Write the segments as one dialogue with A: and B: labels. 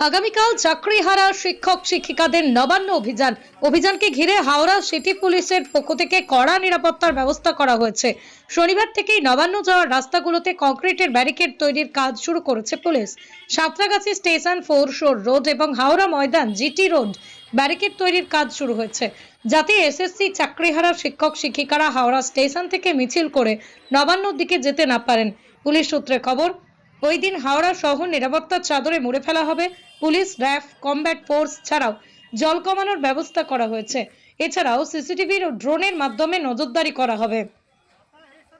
A: আগামীকাল চাকরিহারা শিক্ষক শিক্ষিকাদের নবান্ন অভিযান। অভিযানকে ঘিরে হাওড়া সিটি পুলিশের পক্ষ থেকে কড়া নিরাপত্তার ব্যবস্থা করা হয়েছে। শনিবার থেকেই নবান্ন যাওয়ার রাস্তাগুলোতে কংক্রিটের ব্যারিকেড তৈরির কাজ শুরু করেছে police. Santragachi station foreshore road এবং Howrah Maidan GT road barricade তৈরির কাজ শুরু হয়েছে। যাতে এসএসসি চাকরিহারা শিক্ষক শিক্ষিকারা হাওড়া স্টেশন থেকে মিছিল করে নবান্নর দিকে যেতে না পারেন। পুলিশ সূত্রে খবর, ওই দিন হাওড়া শহর নিরাপত্তার চাদরে মুড়ে ফেলা হবে। পুলিশ, র্যাফ, কমব্যাট ফোর্স ছাড়াও জল কমানোর ব্যবস্থা করা হয়েছে। এছাড়াও সিসিটিভির ও ড্রোনের মাধ্যমে নজরদারি করা হবে।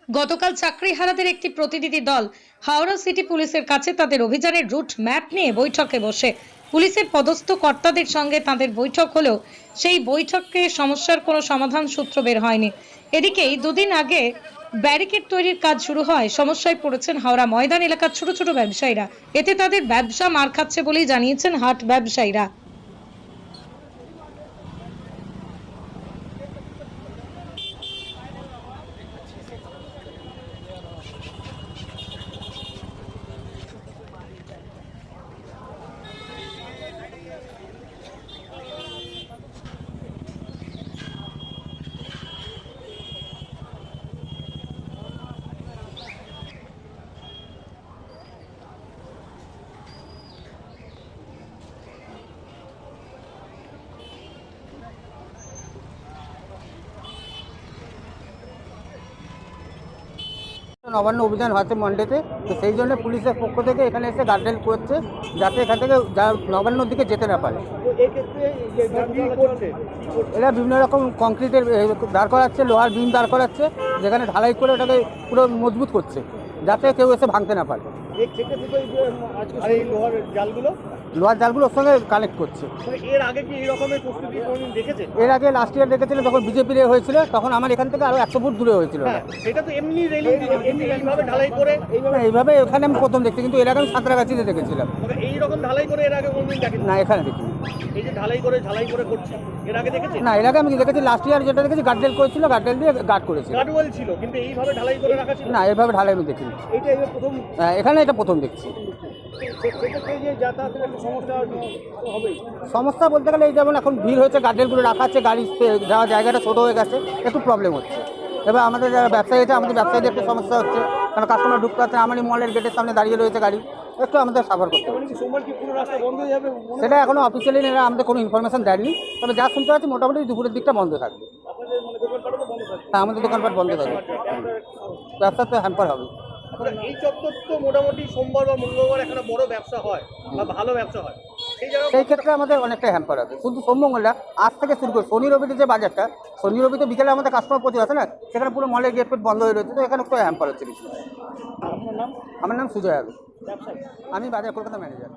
A: গতকাল চাকরিহারাদের একটি প্রতিনিধি দল হাওড়া সিটি পুলিশের কাছে তাদের অভিযানের রুট ম্যাপ নিয়ে বৈঠকে বসে। পুলিশের পদস্থ কর্তাদের সঙ্গে তাদের বৈঠক হলেও সেই বৈঠকে সমস্যার কোনো সমাধান সূত্র বের হয়নি। এদিকেই দুদিন আগে ব্যারিকেড তৈরির কাজ শুরু হয়। সমস্যায় পড়েছেন হাওড়া ময়দান এলাকার ছোট ছোট ব্যবসায়ীরা। এতে তাদের ব্যবসা মার খাচ্ছে বলেই জানিয়েছেন হাট ব্যবসায়ীরা।
B: নবান্ন অভিযান হচ্ছে মন্ডেতে তো সেই জন্য পুলিশের পক্ষ থেকে এখানে এসে গার্ডেন করছে, যাতে এখান থেকে নবান্নর দিকে যেতে না পারে। এরা বিভিন্ন রকম কংক্রিটের দাঁড় করাচ্ছে, লোহার বিম দাঁড় করাচ্ছে, যেখানে ঢালাই করে ওটাকে পুরো মজবুত করছে, যাতে কেউ এসে ভাঙতে না পারে।
C: আর এই লোহার জালগুলো?
B: লোহার জালগুলো ওর সঙ্গে কানেক্ট করছে।
C: মানে এর আগে কি এই রকমের প্রস্তুতি কোনোদিন দেখেছে
B: এর আগে লাস্ট ইয়ার দেখেছিলেন যখন বিজেপির হয়েছিল তখন আমার এখান থেকে আরও একশো ফুট দূরে হয়েছিল
C: হ্যাঁ সেটা তো এমনি রেলিং এমনি এইভাবে ঢালাই করে।
B: এইভাবে এইভাবে এখানে আমি প্রথম দেখছি কিন্তু এর আগে আমি সাঁতরাগাছিতে দেখেছিলাম।
C: এইরকম এই রকম ঢালাই করে এর আগে কোনোদিন
B: না এখানে দেখিনি।
C: এই যে ঢালাই করে ঝালাই করে করছে। এর আগে দেখেছেন?
B: না এর আগে আমি দেখেছি লাস্ট ইয়ার যেটা দেখেছি গার্ডেল করেছিল গার্ডেল দিয়ে গার্ড করেছিল
C: গার্ডওয়েল ছিল কিন্তু এইভাবে ঢালাই করে রাখা ছিল?
B: না এভাবে ঢালাই আমি দেখিনি।
C: এবার প্রথম
B: হ্যাঁ, এখানে এটা প্রথম দেখছি।
C: সমস্যা
B: বলতে গেলে এই যেমন এখন ভিড় হয়েছে গার্ডেলগুলো রাখা আছে গাড়ি যাওয়ার জায়গাটা ছোটো হয়ে গেছে একটু প্রবলেম হচ্ছে। এবার আমাদের যারা ব্যবসায়ী আছে আমাদের ব্যবসায়ীদের একটু সমস্যা হচ্ছে কারণ কাস্টমার ঢুকতে না। আমারই মলের গেটের সামনে দাঁড়িয়ে রয়েছে গাড়ি। একটু আমাদের সাফার করতে হবে।
C: হয়ে
B: সেটা এখনও অফিসিয়ালি এরা আমাদের কোনো ইনফরমেশন দেয়নি। তবে যা শুনতে পাচ্ছি মোটামুটি দুপুরের দিকটা বন্ধ থাকবে
C: আপনাদের মানে
B: হ্যাঁ আমাদের দোকানপাট বন্ধ থাকবে ব্যবসা তো হ্যাম্পার হবে
C: এই চত্বর তো মোটামুটি সোমবার বা মঙ্গলবার একটা বড় ব্যবসা হয় বা ভালো ব্যবসা হয়। সেই
B: ক্ষেত্রে আমাদের অনেকটা হ্যাম্পার হবে। শুধু সোমমঙ্গলটা আজ থেকে শুরু করে শনি রবিতে যে বাজারটা শনি রবিতে বিকেলে আমাদের কাস্টমার প্রতি আছে না সেখানে পুরো মলের গেট ফেট বন্ধ হয়ে রয়েছে তো এখানে একটু হ্যাম্পার হচ্ছে
C: নাম?
B: আমার নাম সুজয় আলু আমি বাজার কলকাতা ম্যানেজার